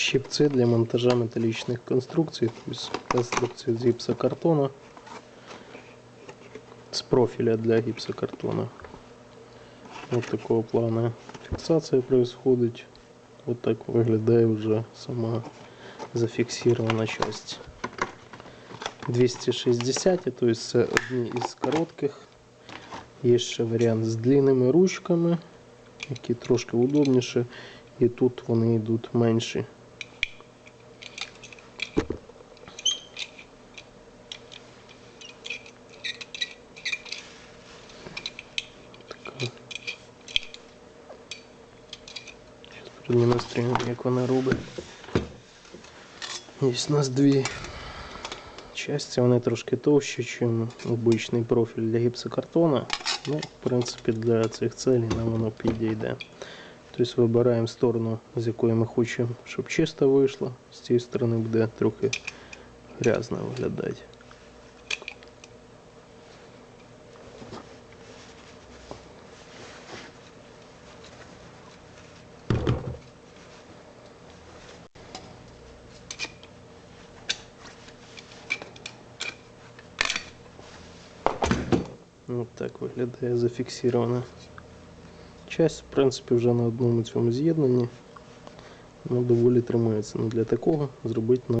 щипцы для монтажа металлических конструкций, то есть конструкции из гипсокартона с профиля для гипсокартона. Вот такого плана фиксация происходит. Вот так виглядає вже сама зафіксирована часть. 260, то есть це одні із коротких. Є ще варіант з длинними ручками, які трошки удобніше. І тут вони йдуть менші. Зараз продемонструємо, як вона робить. Є у нас дві части, вони трошки товщі, ніж обичний профіль для гіпсокартона. Ну, в принципі, для цих целей нам воно підійде. Тобто вибираємо сторону, з якої ми хочемо, щоб чисто вийшло. З цієї сторони буде трохи грязно виглядати. Ось так виглядає зафіксована часть, в принципі, вже на одному цьому з'єднанні. Ну, доволі тримається. Ну, для такого зробити